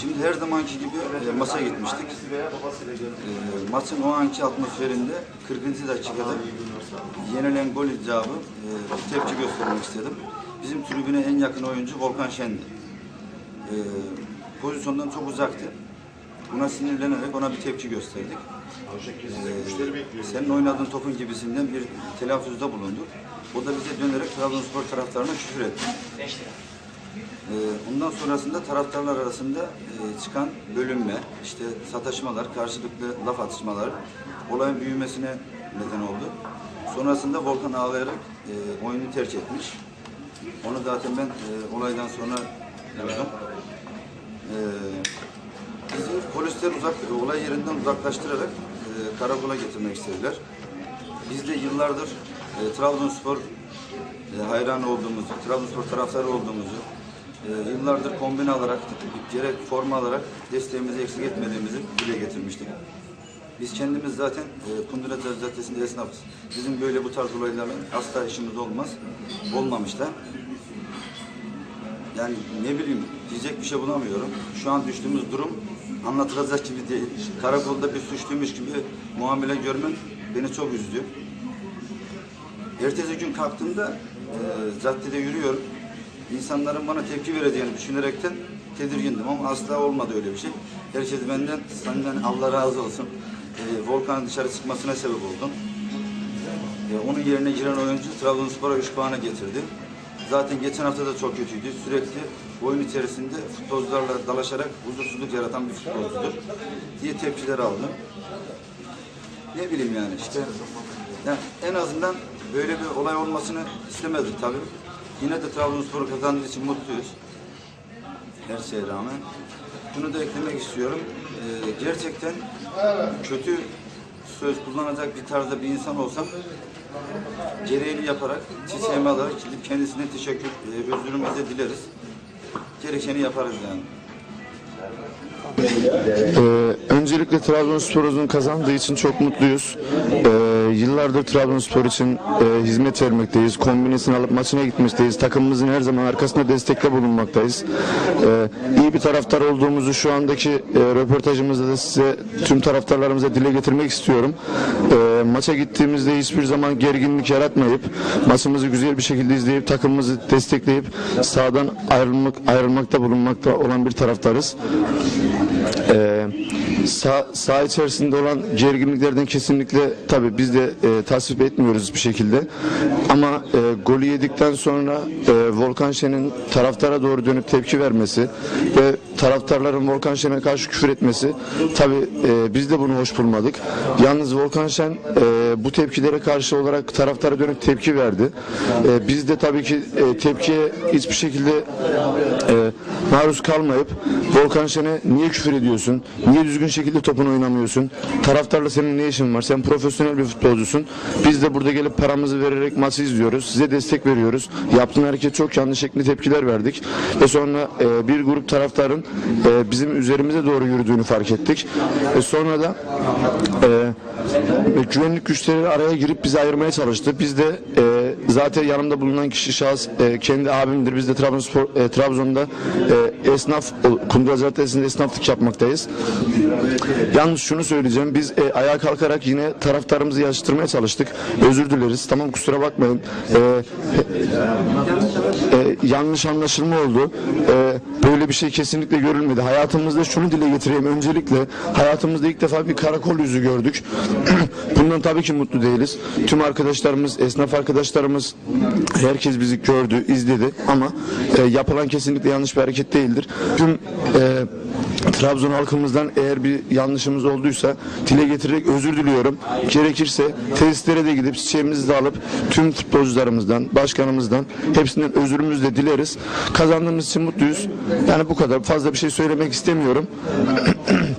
Şimdi her zamanki gibi e, maça gitmiştik. E, maçın o anki atmosferinde 40. dakikada yenilen gol icabı e, tepki göstermek istedim. Bizim tribüne en yakın oyuncu Volkan Şen'di. E, pozisyondan çok uzaktı. Buna sinirlenerek ona bir tepki gösterdik. Ee, senin oynadığın topun gibisinden bir telaffuzda bulundu. O da bize dönerek Trabzonspor taraftarına küfür etti. Ee, ondan sonrasında taraftarlar arasında e, çıkan bölünme, işte sataşmalar, karşılıklı laf atışmaları olayın büyümesine neden oldu. Sonrasında Volkan ağlayarak e, oyunu terk etmiş. Onu zaten ben e, olaydan sonra gördüm. Ee, Bizi polisler uzak, olay yerinden uzaklaştırarak karakola getirmek istediler. Biz de yıllardır Trabzonspor hayranı olduğumuzu, Trabzonspor taraftarı olduğumuzu, e, yıllardır kombine alarak, gerek forma alarak desteğimizi eksik etmediğimizi dile getirmiştik. Biz kendimiz zaten e, Kundura Caddesi'nde esnafız. Bizim böyle bu tarz olaylarla asla işimiz olmaz. Olmamış da. Yani ne bileyim diyecek bir şey bulamıyorum. Şu an düştüğümüz durum anlatılacak gibi değil. Karakolda bir suçluymuş gibi muamele görmem beni çok üzdü. Ertesi gün kalktığımda e, caddede yürüyorum. İnsanların bana tepki vereceğini düşünerekten tedirgindim ama asla olmadı öyle bir şey. Herkes benden, senden Allah razı olsun. E, Volkan'ın dışarı çıkmasına sebep oldun. E, onun yerine giren oyuncu Trabzonspor'a 3 puanı getirdi. Zaten geçen hafta da çok kötüydü. Sürekli oyun içerisinde futbolcularla dalaşarak huzursuzluk yaratan bir futbolcudur diye tepkiler aldım. Ne bileyim yani işte. Yani en azından böyle bir olay olmasını istemezdik tabii. Yine de Trabzonspor kazandığı için mutluyuz. Her şeye rağmen. Şunu da eklemek istiyorum. Ee, gerçekten kötü söz kullanacak bir tarzda bir insan olsam gereğini yaparak çiçeğimi alarak gidip kendisine teşekkür, e, özürümüzü dileriz. Gerekeni yaparız yani. Ee, öncelikle Trabzonspor'un kazandığı için çok mutluyuz. Ee, yıllardır Trabzonspor için e, hizmet vermekteyiz. Kombinesini alıp maçına gitmekteyiz. Takımımızın her zaman arkasında destekle bulunmaktayız. Ee, iyi bir taraftar olduğumuzu şu andaki e, röportajımızda da size tüm taraftarlarımıza dile getirmek istiyorum. Ee, maça gittiğimizde hiçbir zaman gerginlik yaratmayıp maçımızı güzel bir şekilde izleyip takımımızı destekleyip sahadan ayrılmak ayrılmakta bulunmakta olan bir taraftarız. Sağ, saha içerisinde olan gerginliklerden kesinlikle tabii biz de e, tasvip etmiyoruz bir şekilde. Ama e, golü yedikten sonra e, Volkan Şen'in taraftara doğru dönüp tepki vermesi ve taraftarların Volkan Şen'e karşı küfür etmesi tabii e, biz de bunu hoş bulmadık. Yalnız Volkan Şen e, bu tepkilere karşı olarak taraftara dönüp tepki verdi. E, biz de tabii ki e, tepkiye hiçbir şekilde e, maruz kalmayıp Volkan Şen'e niye küfür ediyorsun? Niye düzgün şekilde topunu oynamıyorsun? Taraftarla senin ne işin var? Sen profesyonel bir futbolcusun. Biz de burada gelip paramızı vererek maçı izliyoruz. Size destek veriyoruz. Yaptığın hareket çok yanlış şeklinde tepkiler verdik. Ve sonra e, bir grup taraftarın e, bizim üzerimize doğru yürüdüğünü fark ettik. Ve sonra da e, güvenlik güçleri araya girip bizi ayırmaya çalıştı. Biz de e, zaten yanımda bulunan kişi şahıs e, kendi abimdir. Biz de Trabzonspor, e, Trabzon'da e, esnaf, Kundura Caddesi'nde esnaflık yapmaktayız. Yalnız şunu söyleyeceğim. Biz e, ayağa kalkarak yine taraftarımızı yaşatırmaya çalıştık. Özür dileriz. Tamam kusura bakmayın. E, e, yanlış anlaşılma oldu. E, böyle bir şey kesinlikle görülmedi. Hayatımızda şunu dile getireyim. Öncelikle hayatımızda ilk defa bir karakol yüzü gördük. Bundan tabii ki mutlu değiliz. Tüm arkadaşlarımız, esnaf arkadaşlarımız herkes bizi gördü, izledi ama e, yapılan kesinlikle yanlış bir hareket değildir. Tüm e, Trabzon halkımızdan eğer bir yanlışımız olduysa dile getirerek özür diliyorum. Gerekirse tesislere de gidip çiçeğimizi de alıp tüm futbolcularımızdan, başkanımızdan hepsinden özürümüzü de dileriz. Kazandığımız için mutluyuz. Yani bu kadar. Fazla bir şey söylemek istemiyorum.